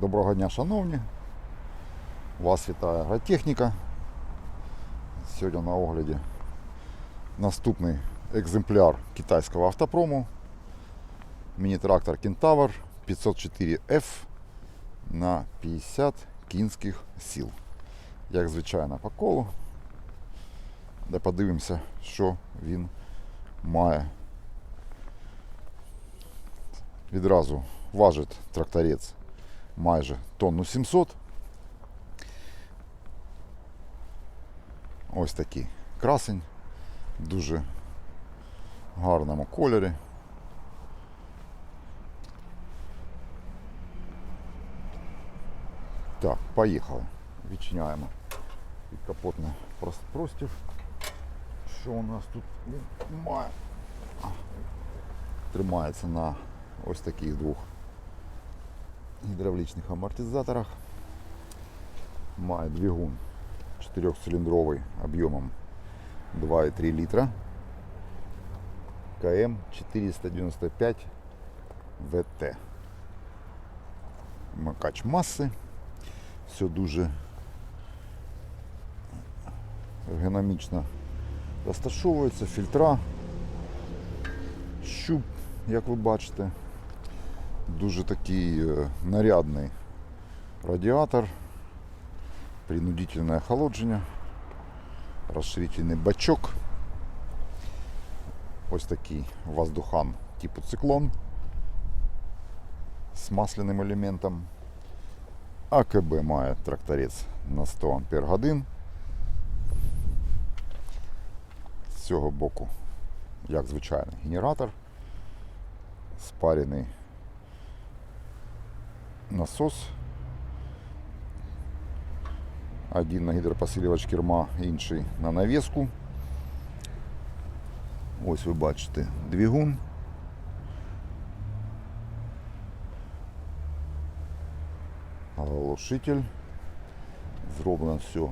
Доброго дня, шановні. Вас вітає агротехніка. Сьогодні на огляді наступний екземпляр китайського автопрому. Міні-трактор Кентавр 504F на 50 кінських сіл. Як звичайно по колу. Де подивимося, що він має. Відразу важить тракторець майже тонну 700. Ось такий красень, дуже гарному кольорі. Так, поїхали. Відчиняємо підкапотний прос- простір. Що у нас тут має? Тримається на ось таких двох гідравлічних амортизаторах. Має двигун 4-циліндровий об'ємом 2,3 літра. КМ 495 ВТ. Макач маси. Все дуже ергономічно розташовується, фільтра, щуп, як ви бачите. Дуже такий е, нарядний радіатор, принудительне охолодження, розширительний бачок. Ось такий воздухан типу циклон з масляним елементом. АКБ має тракторець на 100 ампер годин. З цього боку, як звичайно, генератор спарений насос. Один на гідропосилювач керма, інший на навіску. Ось ви бачите двигун. Глушитель. Зроблено все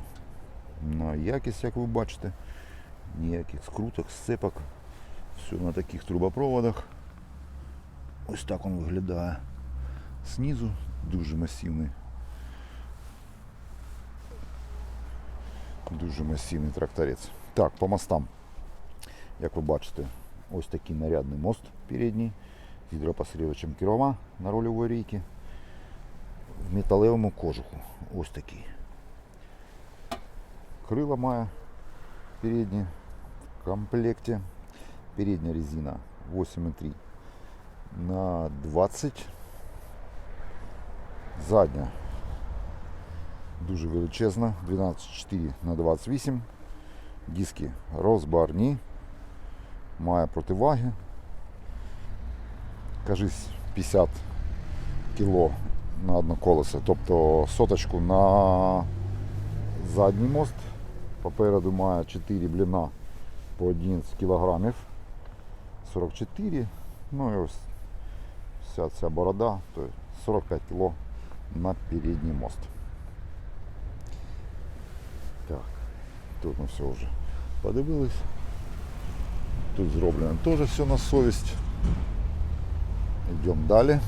на якість, як ви бачите. Ніяких скруток, сцепок. Все на таких трубопроводах. Ось так він виглядає. Знизу дуже масивний. Дуже масивний тракторець. Так, по мостам. Як ви бачите, ось такий нарядний мост передній з гідропосилювачем керова на рольовій рейці. В металевому кожуху. Ось такий. Крила має передні в комплекті. Передня резина 8,3 на 20. Задня дуже величезна, 12,4 на 28. Диски розбарні. Має противаги. Кажись 50 кіло на одне колесо. Тобто соточку на задній мост. Попереду має 4 бліна по 11 кілограмів. 44. Ну і ось вся ця борода, то 45 кіло на передній мост. Так, тут ми все вже подивились. Тут зроблено теж все на совість. Йдемо далі.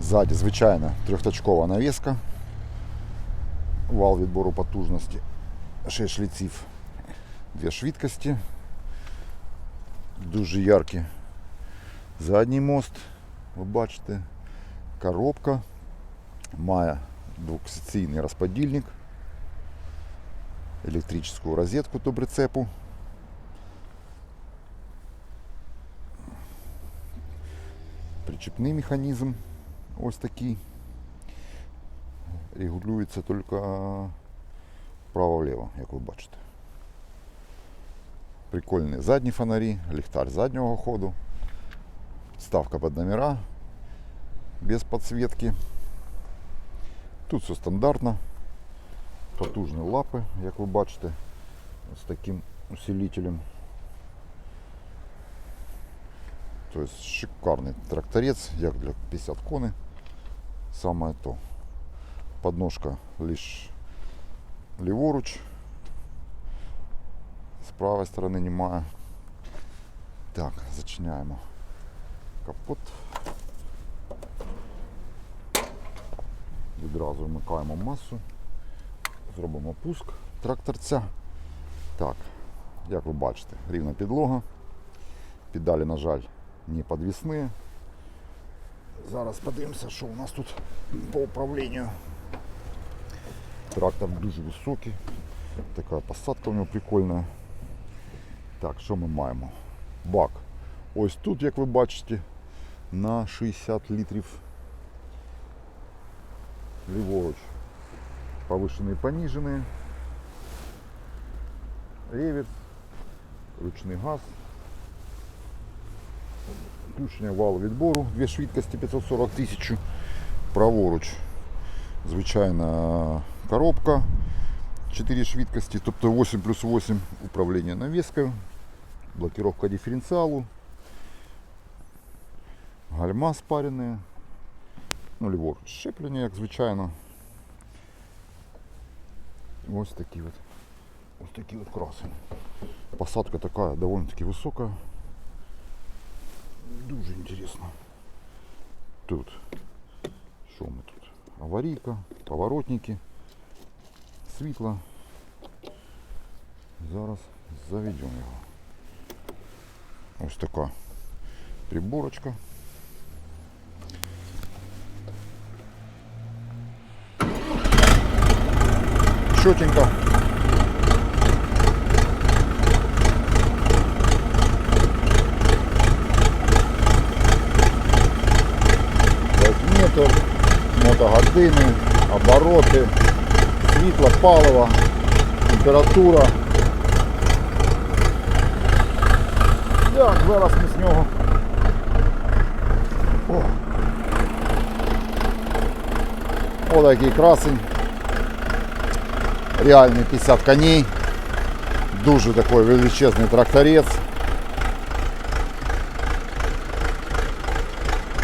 Ззаді, звичайно, трьохточкова навіска. Вал відбору потужності. 6 шліців, дві швидкості. Дуже яркий задній мост. Ви бачите, коробка. Має двохсекційний розподільник, електричну розетку до прицепу. Причепний механізм ось такий. Регулюється тільки вправо-вліво, як ви бачите. Прикольні задні фонарі, ліхтар заднього ходу, ставка під номера без підсвітки. Тут все стандартно. Потужні лапи, як ви бачите, з таким усилителем. Тобто шикарний тракторець, як для 50 коней. Саме то. Подножка лише ліворуч. З правої сторони немає. Так, зачиняємо капот. Відразу вмикаємо масу, зробимо пуск тракторця. Так, як ви бачите, рівна підлога. Піддалі, на жаль, не підвісні. Зараз подивимося, що у нас тут по управлінню. Трактор дуже високий, така посадка у нього прикольна. Так, що ми маємо? Бак. Ось тут, як ви бачите, на 60 літрів. Ліворуч. Повишений, понижений. Реверс. Ручний газ. Включення валу відбору, дві швидкості 540 тисяч. Праворуч. Звичайна коробка. 4 швидкості, тобто 8 плюс 8 управління навіскою, блокировка диференціалу, гальма спарені, ну ліворуч щеплення, як звичайно. Ось такі от, ось такі от краси. Посадка така доволі таки висока. Дуже інтересно. Тут. Що ми тут? Аварійка, поворотники, світло. Зараз заведемо його. Ось така приборочка. Чотенько. Метр, мотогодини, обороти, світло, паливо, температура. Так, зараз ми з нього. О. О, такий красень. Реальний 50 коней. Дуже такой величезний тракторець.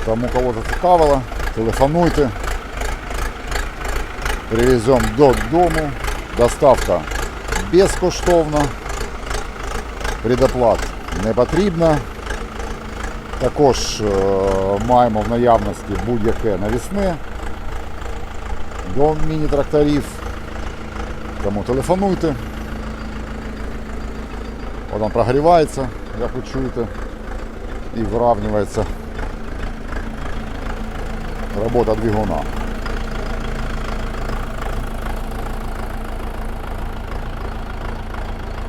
Тому кого зацікавило, телефонуйте. Привеземо додому. Доставка безкоштовна. Предоплат не потрібно. Також е, маємо в наявності будь-яке навісне до міні-тракторів. Тому телефонуйте. Воно прогрівається, як ви чуєте, і вирівнюється робота двигуна.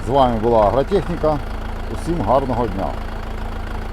З вами була Агротехніка. Усім гарного дня!